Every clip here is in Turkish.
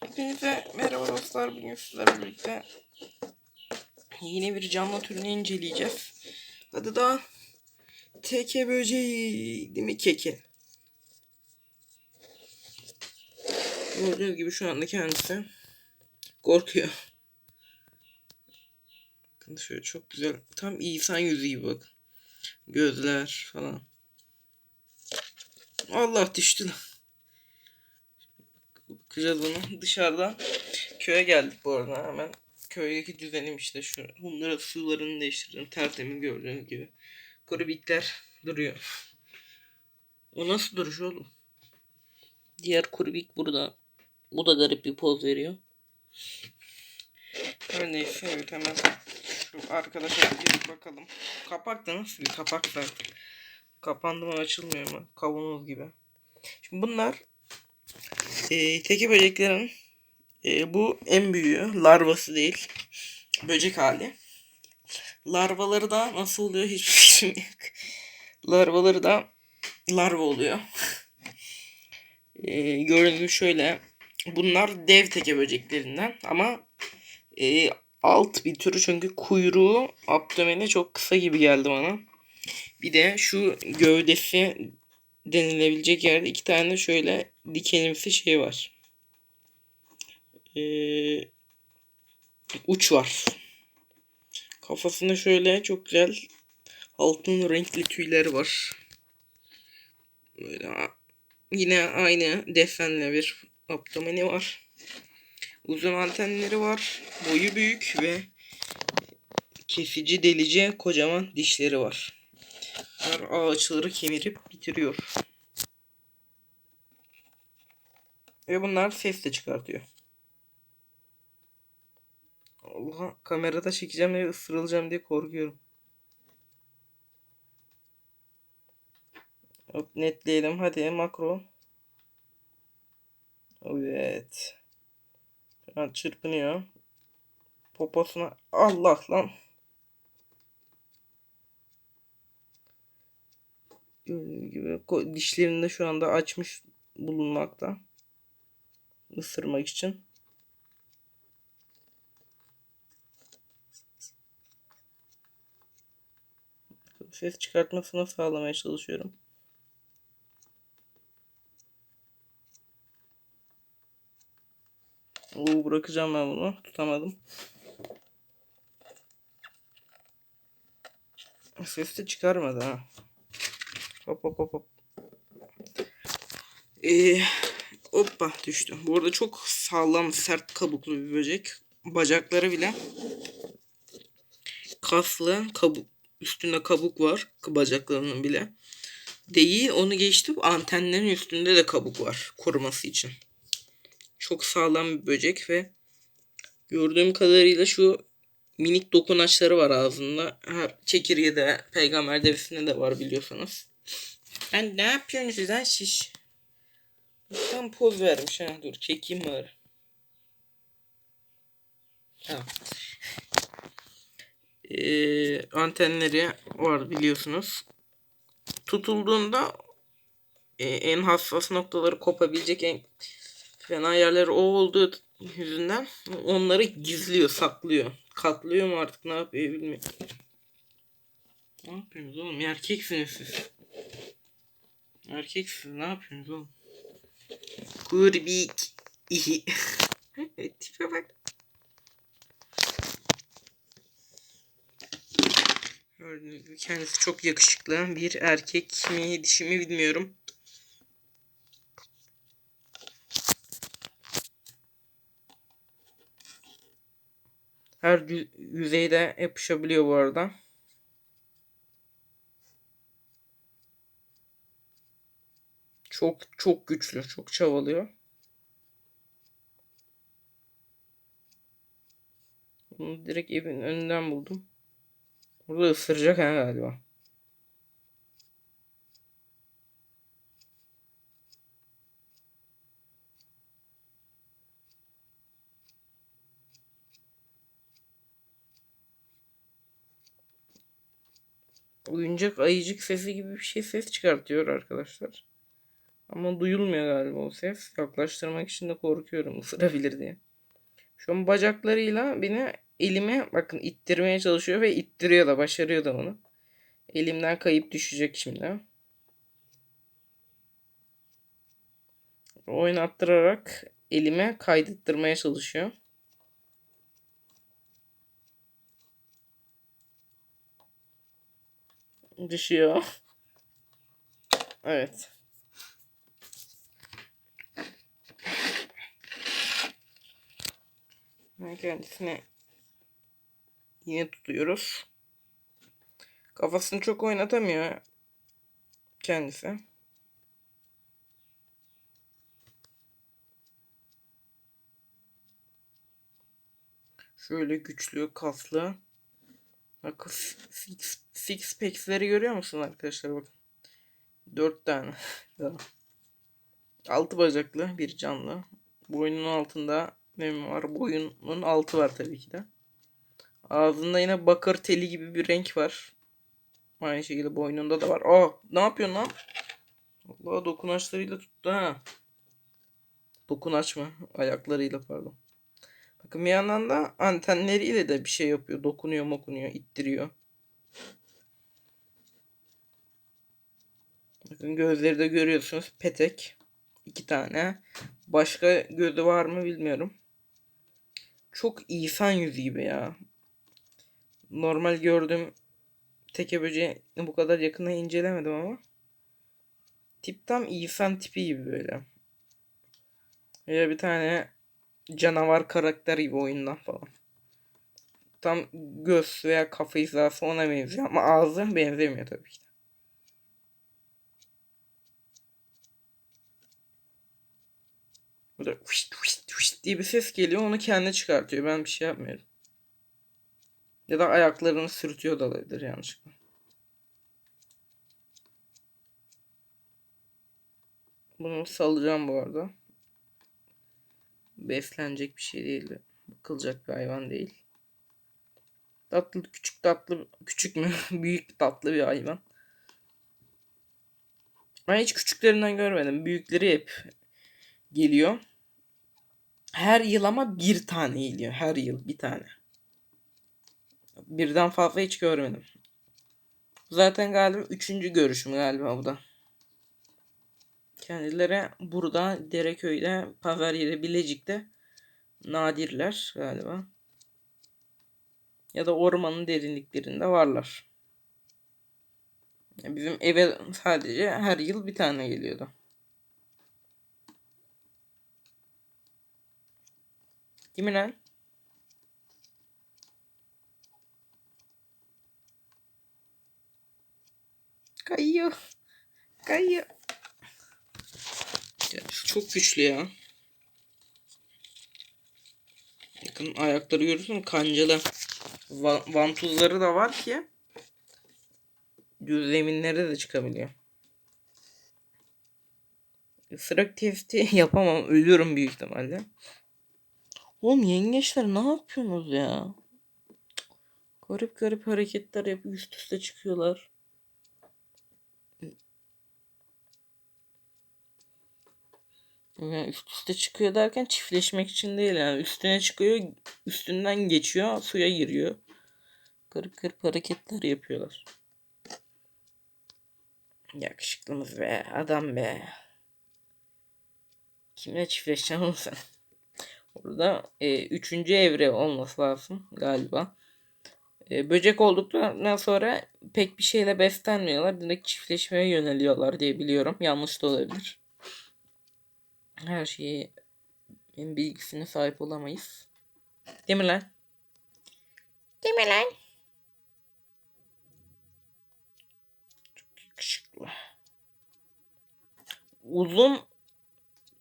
Hepinize merhaba dostlar. Bugün sizlerle birlikte yine bir canlı türünü inceleyeceğiz. Adı da teke böceği değil mi keke? Gördüğünüz gibi şu anda kendisi korkuyor. Bakın şöyle çok güzel. Tam insan yüzü gibi bak. Gözler falan. Allah düştü lan. Bakacağız bunu. Dışarıda köye geldik bu arada hemen. Köydeki düzenim işte şu. Bunlara sularını değiştirdim. Tertemiz gördüğünüz gibi. Kurubikler duruyor. O nasıl duruş oğlum? Diğer kurubik burada. Bu da garip bir poz veriyor. Her neyse evet hemen şu arkadaşa bir bakalım. Kapak da nasıl bir kapak zaten. Kapandı mı açılmıyor mu? Kavanoz gibi. Şimdi bunlar teki böceklerin e, bu en büyüğü. Larvası değil. Böcek hali. Larvaları da nasıl oluyor hiçbir fikrim yok. Larvaları da larva oluyor. E, görünümü şöyle. Bunlar dev teke böceklerinden ama e, alt bir türü çünkü kuyruğu abdomeni çok kısa gibi geldi bana. Bir de şu gövdesi denilebilecek yerde iki tane şöyle dikenimsi şey var. Ee, uç var. Kafasında şöyle çok güzel altın renkli tüyleri var. Böyle yine aynı desenle bir abdomeni var. Uzun antenleri var. Boyu büyük ve kesici delici kocaman dişleri var. Her ağaçları kemirip bitiriyor. Ve bunlar ses de çıkartıyor. Allah kamerada çekeceğim ve ısırılacağım diye korkuyorum. Hop netleyelim hadi makro. Evet. Şu an çırpınıyor. Poposuna Allah lan. Gördüğünüz gibi dişlerini de şu anda açmış bulunmakta. Isırmak için. Ses çıkartmasını sağlamaya çalışıyorum. Oo, bırakacağım ben bunu. Tutamadım. Ses de çıkarmadı ha. Hop hop hop hop. Ee, hoppa düştü. Bu arada çok sağlam sert kabuklu bir böcek. Bacakları bile kaslı kabuk üstünde kabuk var bacaklarının bile. Değil onu geçtim antenlerin üstünde de kabuk var koruması için. Çok sağlam bir böcek ve gördüğüm kadarıyla şu minik dokunaçları var ağzında. Ha, çekirge de peygamber derisinde de var biliyorsunuz. Ben ne yapıyorsunuz lan şiş? Tam poz vermiş ha. Dur çekeyim bari. Tamam. Ee, antenleri var biliyorsunuz. Tutulduğunda e, en hassas noktaları kopabilecek en fena yerleri o olduğu yüzünden onları gizliyor, saklıyor. Katlıyor mu artık ne yapıyor bilmiyorum. Ne yapıyorsunuz oğlum? Erkeksiniz siz. Erkeksiniz ne yapıyorsunuz oğlum? Kurbik. İhi. Tipe bak. Gördüğünüz gibi kendisi çok yakışıklı. Bir erkek mi dişi mi bilmiyorum. Her yü- yüzeyde yapışabiliyor bu arada. Çok çok güçlü, çok çabalıyor. Bunu direkt evin önünden buldum. Burada ısıracak galiba. Oyuncak ayıcık sesi gibi bir şey ses çıkartıyor arkadaşlar. Ama duyulmuyor galiba o ses. Yaklaştırmak için de korkuyorum ısırabilir diye. Şu an bacaklarıyla beni elime bakın ittirmeye çalışıyor ve ittiriyor da başarıyor da onu. Elimden kayıp düşecek şimdi. Oynattırarak elime kaydettirmeye çalışıyor. Düşüyor. Evet. Ve kendisini yine tutuyoruz. Kafasını çok oynatamıyor kendisi. Şöyle güçlü, kaslı. Bak six, six packs'leri görüyor musun arkadaşlar bakın. Dört tane. Altı bacaklı bir canlı. Boynunun altında meme var. Boyunun altı var tabii ki de. Ağzında yine bakır teli gibi bir renk var. Aynı şekilde boynunda da var. Aa ne yapıyorsun lan? Allah dokunaçlarıyla tuttu ha. Dokunaç mı? Ayaklarıyla pardon. Bakın bir yandan da antenleriyle de bir şey yapıyor. Dokunuyor mokunuyor, ittiriyor. Bakın gözleri de görüyorsunuz. Petek. iki tane. Başka gözü var mı bilmiyorum. Çok insan yüzü gibi ya. Normal gördüğüm teke böceği bu kadar yakından incelemedim ama. Tip tam insan tipi gibi böyle. Ya bir tane canavar karakter gibi oyundan falan. Tam göz veya kafa hizası ona benziyor ama ağzı benzemiyor tabii ki. Fışt fışt diye bir ses geliyor onu kendi çıkartıyor. Ben bir şey yapmıyorum. Ya da ayaklarını sürtüyor da olabilir yanlışlıkla. Bunu salacağım bu arada. Beslenecek bir şey değildi. Bakılacak bir hayvan değil. Tatlı küçük tatlı küçük mü büyük tatlı bir hayvan. Ben hiç küçüklerinden görmedim. Büyükleri hep geliyor. Her yıl ama bir tane geliyor. Her yıl bir tane. Birden fazla hiç görmedim. Zaten galiba üçüncü görüşüm galiba bu da. Kendileri burada Dereköy'de, Pazar yeri Bilecik'te nadirler galiba. Ya da ormanın derinliklerinde varlar. Bizim eve sadece her yıl bir tane geliyordu. Değil mi lan? Kayıyor. Kayıyor. Ya, çok güçlü ya. Bakın ayakları görüyorsun kancalı. Va vantuzları da var ki düz zeminlere de çıkabiliyor. Isırak testi yapamam. Ölüyorum büyük ihtimalle. Oğlum yengeçler ne yapıyorsunuz ya? Garip garip hareketler yapıp üst üste çıkıyorlar. Yani üst üste çıkıyor derken çiftleşmek için değil yani üstüne çıkıyor üstünden geçiyor suya giriyor. Garip garip hareketler yapıyorlar. Yakışıklımız be adam be. Kimle çiftleşeceksin sen? Burada e, üçüncü evre olması lazım galiba. E, böcek olduktan sonra pek bir şeyle beslenmiyorlar. Direkt çiftleşmeye yöneliyorlar diye biliyorum. Yanlış da olabilir her şeyi bilgisine sahip olamayız. Değil mi lan? Değil mi lan? Çok yakışıklı. Uzun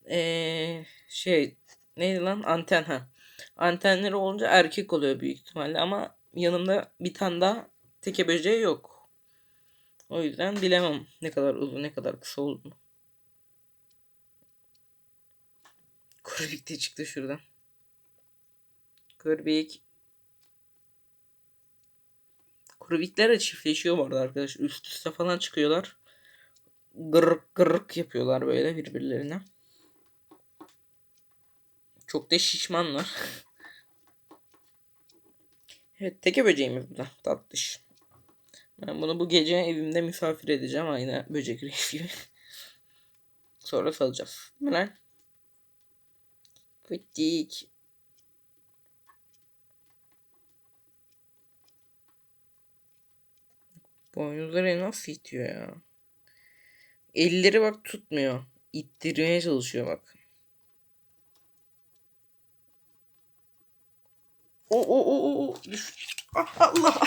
ee, şey neydi lan anten ha. Antenleri olunca erkek oluyor büyük ihtimalle ama yanımda bir tane daha teke böceği yok. O yüzden bilemem ne kadar uzun ne kadar kısa olduğunu. Kurbik de çıktı şuradan. Kurbik. Kurbikler de çiftleşiyor bu arada arkadaşlar. Üst üste falan çıkıyorlar. gırık gırık yapıyorlar böyle birbirlerine. Çok da şişmanlar. Evet teke böceğimiz bu tatlış. Ben bunu bu gece evimde misafir edeceğim aynı böcek gibi. Sonra salacağız. Değil mi lan? Fıttik. Boynuzları nasıl itiyor ya? Elleri bak tutmuyor. İttirmeye çalışıyor bak. O o o o o düş. Ah, Allah